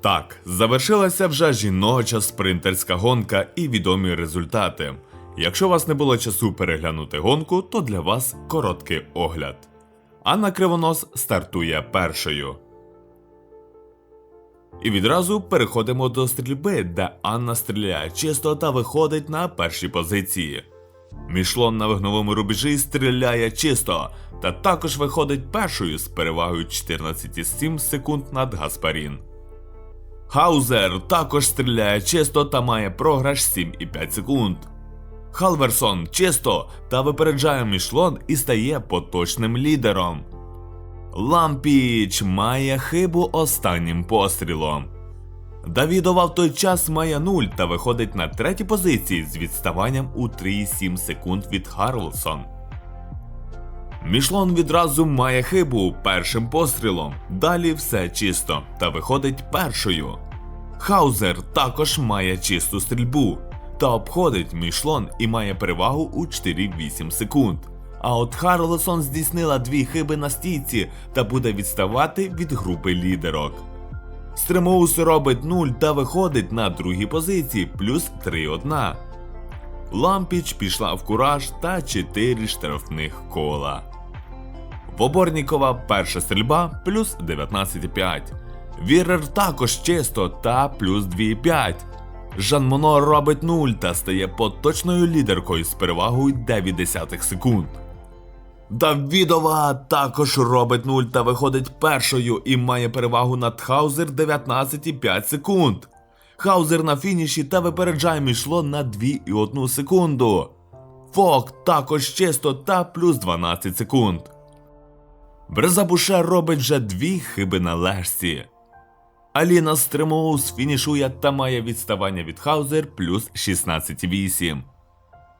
Так, завершилася вже жіноча спринтерська гонка і відомі результати. Якщо у вас не було часу переглянути гонку, то для вас короткий огляд. Анна Кривонос стартує першою. І відразу переходимо до стрільби, де Анна стріляє чисто та виходить на першій позиції. Мішлон на вогновому рубежі стріляє чисто, та також виходить першою з перевагою 14,7 секунд над Гаспарін. Хаузер також стріляє чисто та має програш 7,5 секунд. Халверсон чисто та випереджає Мішлон і стає поточним лідером. Лампіч має хибу останнім пострілом. Давідова в той час має 0 та виходить на третій позиції з відставанням у 3,7 секунд від Харлсон. Мішлон відразу має хибу першим пострілом. Далі все чисто та виходить першою. Хаузер також має чисту стрільбу та обходить Мішлон і має перевагу у 4,8 секунд. А от Харлсон здійснила дві хиби на стійці та буде відставати від групи лідерок. Стримоус робить 0 та виходить на другій позиції плюс 3-1. Лампіч пішла в кураж та 4 штрафних кола. Воборнікова перша стрільба плюс 19,5. Вірер також чисто та плюс 2,5. Жан Моно робить 0 та стає поточною лідеркою з перевагою 9 секунд. Давідова також робить 0 та виходить першою і має перевагу над Хаузер 19,5 секунд. Хаузер на фініші та випереджає Мішло на 2,1 секунду. Фок також чисто та плюс 12 секунд. Брезабуше робить вже дві хиби на лежці. Аліна Стримоус фінішує та має відставання від Хаузер плюс 16,8.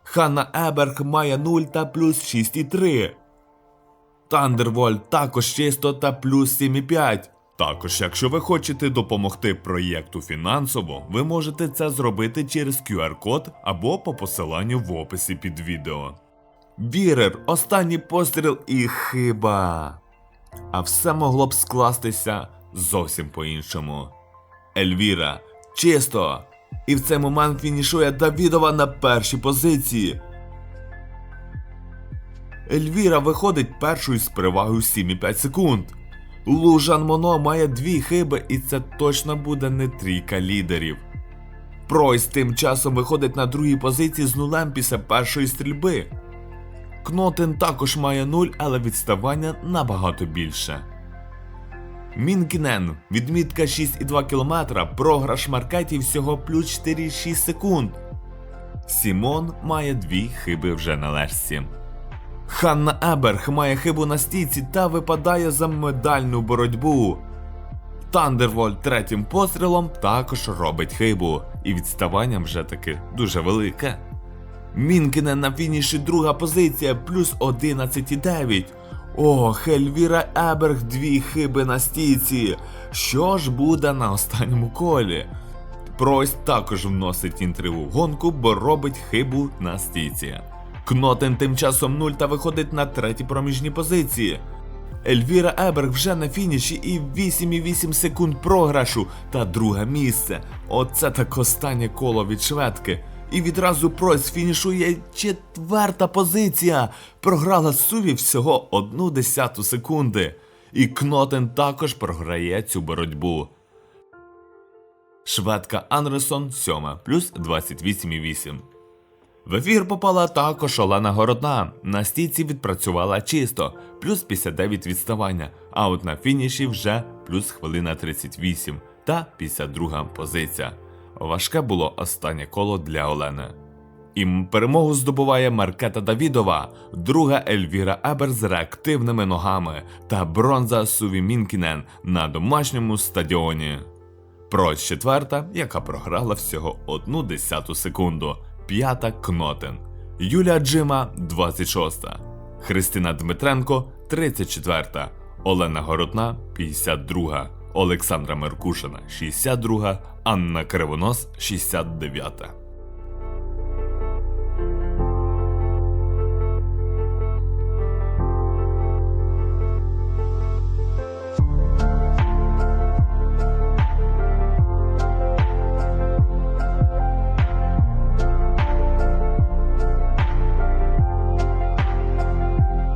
Ханна Еберг має 0 та плюс 6,3. Тандервольт також чисто та плюс 7,5. Також, якщо ви хочете допомогти проєкту фінансово, ви можете це зробити через QR-код або по посиланню в описі під відео. Вірер, останній постріл і хиба. А все могло б скластися зовсім по-іншому. Ельвіра, чисто! І в цей момент фінішує Давідова на першій позиції. Ельвіра виходить першою з перевагою 7,5 секунд. Лужан Моно має дві хиби, і це точно буде не трійка лідерів. Пройс тим часом виходить на другій позиції з нулем після першої стрільби. Кнотен також має 0, але відставання набагато більше. Мінкінен, відмітка 6,2 км, програш маркеті всього плюс 4,6 секунд. Сімон має дві хиби вже на лежці. Ханна Еберг має хибу на стійці та випадає за медальну боротьбу. Тандервольт третім пострілом також робить хибу, і відставання вже таки дуже велике. Мінкінен на фініші друга позиція плюс 11,9. О, Хельвіра Еберг дві хиби на стійці. Що ж буде на останньому колі? Пройс також вносить інтригу в гонку, бо робить хибу на стійці. Кнотен тим часом 0 та виходить на третій проміжній позиції. Ельвіра Еберг вже на фініші і 8,8 секунд програшу та друге місце. Оце так останнє коло від шведки. І відразу Пройс фінішує четверта позиція. Програла Суві всього одну десяту секунди. І Кнотен також програє цю боротьбу. Шведка Анресон 7 плюс 28,8. В ефір попала також Олена Городна. На стійці відпрацювала чисто, плюс 59 відставання, а от на фініші вже плюс хвилина 38 та 52 позиція. Важке було останнє коло для Олени. І перемогу здобуває Маркета Давідова, друга Ельвіра Ебер з реактивними ногами та бронза Суві Мінкінен на домашньому стадіоні. Прось четверта, яка програла всього одну десяту секунду. П'ята Кнотен. Юлія Джима 26. Христина Дмитренко 34. Олена Городна 52. Олександра Меркушина 62. Анна Кривонос 69.